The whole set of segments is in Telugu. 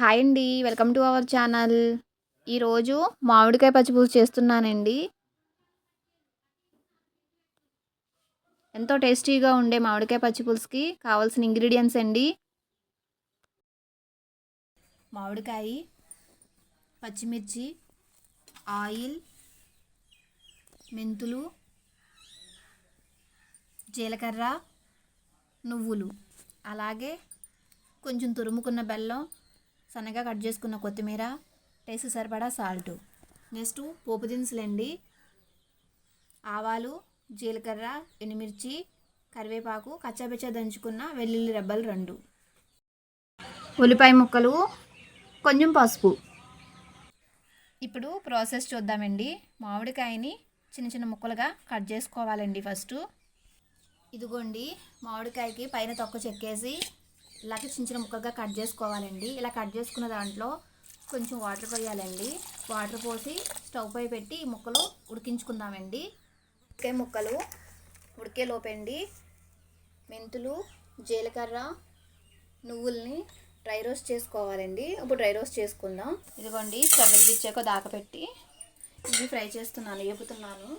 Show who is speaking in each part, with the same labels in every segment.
Speaker 1: హాయ్ అండి. Welcome to our channel. ఈరోజు మామిడికాయ పచ్చిపులుసు చేస్తున్నానండి. ఎంతో టేస్టీగా ఉండే మామిడికాయ పచ్చిపులుసుకి కావాల్సిన ఇంగ్రీడియంట్స్ అండి. మామిడికాయ పచ్చిమిర్చి ఆయిల్ మెంతులు జీలకర్ర నువ్వులు. అలాగే కొంచెం తురుముకున్న బెల్లం సన్నగా కట్ చేసుకున్న కొత్తిమీర టేస్ట్ సరిపడా సాల్ట్. నెక్స్ట్ పోపు దినుసులండి. ఆవాలు జీలకర్ర ఎండుమిర్చి కరివేపాకు కచ్చాపిచ్చా దంచుకున్న వెల్లుల్లి రెబ్బలు రెండు. ఉల్లిపాయ ముక్కలు కొంచెం పసుపు. ఇప్పుడు ప్రాసెస్ చూద్దామండి. మామిడికాయని చిన్న చిన్న ముక్కలుగా కట్ చేసుకోవాలండి ఫస్ట్. ఇదిగోండి మామిడికాయకి పైన తొక్క చెక్కేసి ఇలాగే చిన్న చిన్న ముక్కగా కట్ చేసుకోవాలండి. ఇలా కట్ చేసుకున్న దాంట్లో కొంచెం వాటర్ పోయాలండి. వాటర్ పోసి స్టవ్ పై పెట్టి ఈ ముక్కలు ఉడికించుకుందామండి. ఉడికే ముక్కలు ఉడికే లోపండి. మెంతులు జీలకర్ర నువ్వుల్ని డ్రై రోస్ట్ చేసుకోవాలండి. ఇప్పుడు డ్రై రోస్ట్ చేసుకుందాం. ఇదిగోండి స్టవ్ వెలిగించాక దాకపెట్టి ఇవి ఫ్రై చేస్తున్నాను వేపుతున్నాను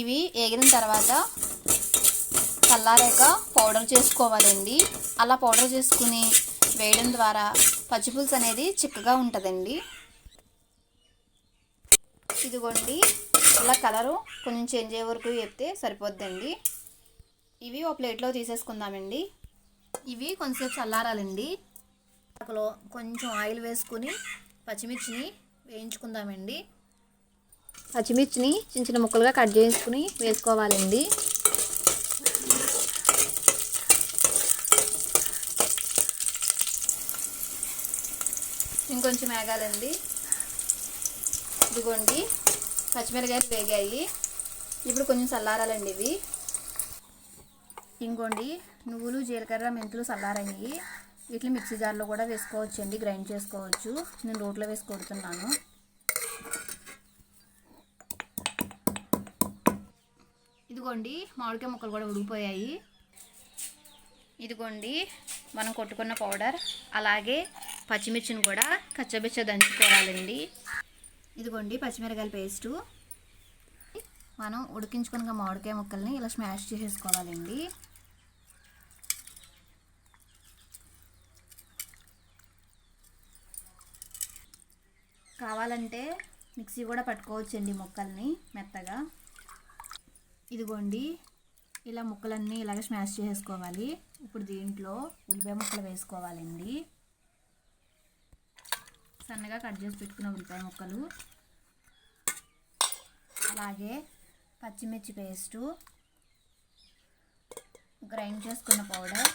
Speaker 1: ఇవి ఏగిన తర్వాత చల్లారాక పౌడర్ చేసుకోవాలండి. అలా పౌడర్ చేసుకుని వేయడం ద్వారా పచ్చిపులుసు అనేది చిక్కగా ఉంటుందండి. ఇదిగోండి ఇలా కలరు కొంచెం చేంజ్ అయ్యే వరకు వేపితే సరిపోద్దండి. ఇవి ఒక ప్లేట్లో తీసేసుకుందామండి. ఇవి కొంచెంసేపు చల్లారాలండి. అక్కడ కొంచెం ఆయిల్ వేసుకుని పచ్చిమిర్చిని వేయించుకుందామండి. పచ్చిమిర్చిని చిన్న చిన్న ముక్కలుగా కట్ చేసుకుని వేసుకోవాలండి. ఇంకొంచెం వేగాలండి ఇదిగోండి పచ్చిమిరకాయలు వేగాయి. ఇప్పుడు కొంచెం చల్లారాలండి ఇవి. ఇంకోండి నువ్వులు జీలకర్ర మెంతులు చల్లారాయి వీటిని మిక్సీ జార్లో కూడా వేసుకోవచ్చు అండి గ్రైండ్ చేసుకోవచ్చు. నేను రోట్లో వేసి కొడుతున్నాను. ఇదిగోండి మామిడికాయ ముక్కలు కూడా ఉడిగిపోయాయి ఇదిగోండి మనం కొట్టుకున్న పౌడర్ అలాగే పచ్చిమిర్చిని కూడా కచ్చబిచ్చ దంచుకోవాలండి. ఇదిగోండి పచ్చిమిరకాయల పేస్టు. మనం ఉడికించుకున్న మామిడికాయ ముక్కల్ని ఇలా స్మాష్ చేసేసుకోవాలండి. కావాలంటే మిక్సీ కూడా పట్టుకోవచ్చండి ముక్కల్ని మెత్తగా. ఇదిగోండి ఇలా ముక్కలన్నీ ఇలాగ స్మాష్ చేసుకోవాలి. ఇప్పుడు దీంట్లో ఉల్లిపాయ ముక్కలు వేసుకోవాలండి. సన్నగా కట్ చేసి పెట్టుకున్న ఉల్లిపాయ ముక్కలు. అలాగే పచ్చిమిర్చి పేస్టు. గ్రైండ్ చేసుకున్న పౌడర్.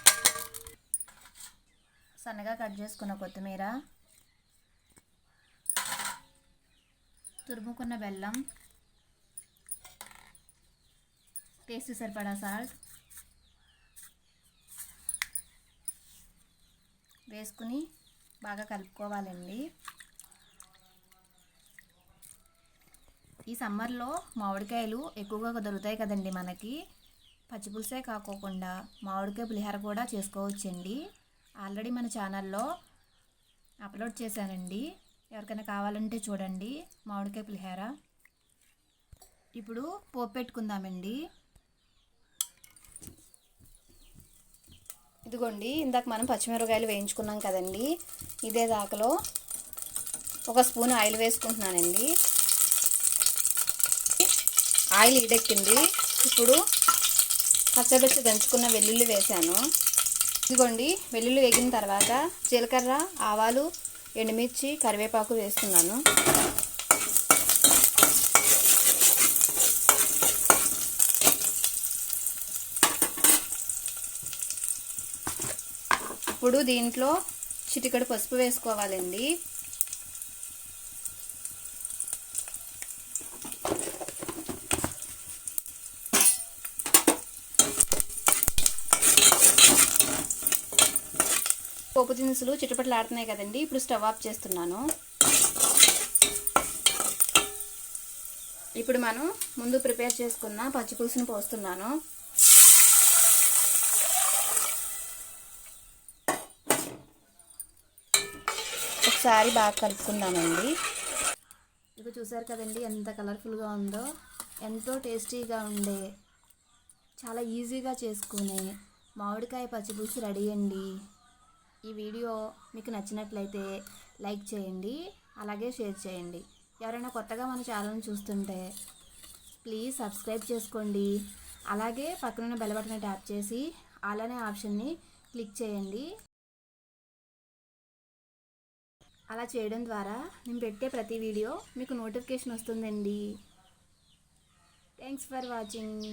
Speaker 1: సన్నగా కట్ చేసుకున్న కొత్తిమీర. తురుముకున్న బెల్లం. టేస్ట్ సరిపడా సాల్ట్ వేసుకుని బాగా కలుపుకోవాలండి ఈ సమ్మర్లో మామిడికాయలు ఎక్కువగా దొరుకుతాయి కదండి మనకి పచ్చిపులుసే కాకోకుండా మామిడికాయ పులిహోర కూడా చేసుకోవచ్చండి ఆల్రెడీ మన ఛానల్లో అప్లోడ్ చేశానండి ఎవరికైనా కావాలంటే చూడండి మామిడికాయ పులిహోర ఇప్పుడు పోపు పెట్టుకుందామండి ఇదిగోండి ఇందాక మనం పచ్చిమిరపకాయలు వేయించుకున్నాం కదండి. ఇదే దాకలో ఒక స్పూన్ ఆయిల్ వేసుకుంటున్నానండి. ఆయిల్ ఈడెక్కింది. ఇప్పుడు పచ్చబెచ్చి దంచుకున్న వెల్లుల్లి వేసాను ఇదిగోండి వెల్లుల్లి వేగిన తర్వాత జీలకర్ర ఆవాలు ఎండుమిర్చి కరివేపాకు వేస్తున్నాను. ఇప్పుడు దీంట్లో చిటికడు పసుపు వేసుకోవాలండి. పోపు దినుసులు చిట్టుపట్లు ఆడుతున్నాయి కదండి. ఇప్పుడు స్టవ్ ఆఫ్ చేస్తున్నాను. ఇప్పుడు మనం ముందు ప్రిపేర్ చేసుకున్న పచ్చిపులుసును పోస్తున్నాను.
Speaker 2: ఒకసారి బాగా కలుపుకుందామండి.
Speaker 1: ఇక చూసారు కదండి ఎంత కలర్ఫుల్గా ఉందో ఎంతో టేస్టీగా ఉండే చాలా ఈజీగా చేసుకునే మామిడికాయ పచ్చిపులుసు రెడీ అండి. ఈ వీడియో మీకు నచ్చినట్లయితే లైక్ చేయండి అలాగే షేర్ చేయండి. ఎవరైనా కొత్తగా మన ఛానల్ని చూస్తుంటే ప్లీజ్ సబ్స్క్రైబ్ చేసుకోండి అలాగే పక్కనున్న బెల్ బటన్ ట్యాప్ చేసి అలానే ఆప్షన్ని క్లిక్ చేయండి. అలా చేయడం ద్వారా నేను పెట్టే ప్రతి వీడియో మీకు నోటిఫికేషన్ వస్తుందండి. Thanks for watching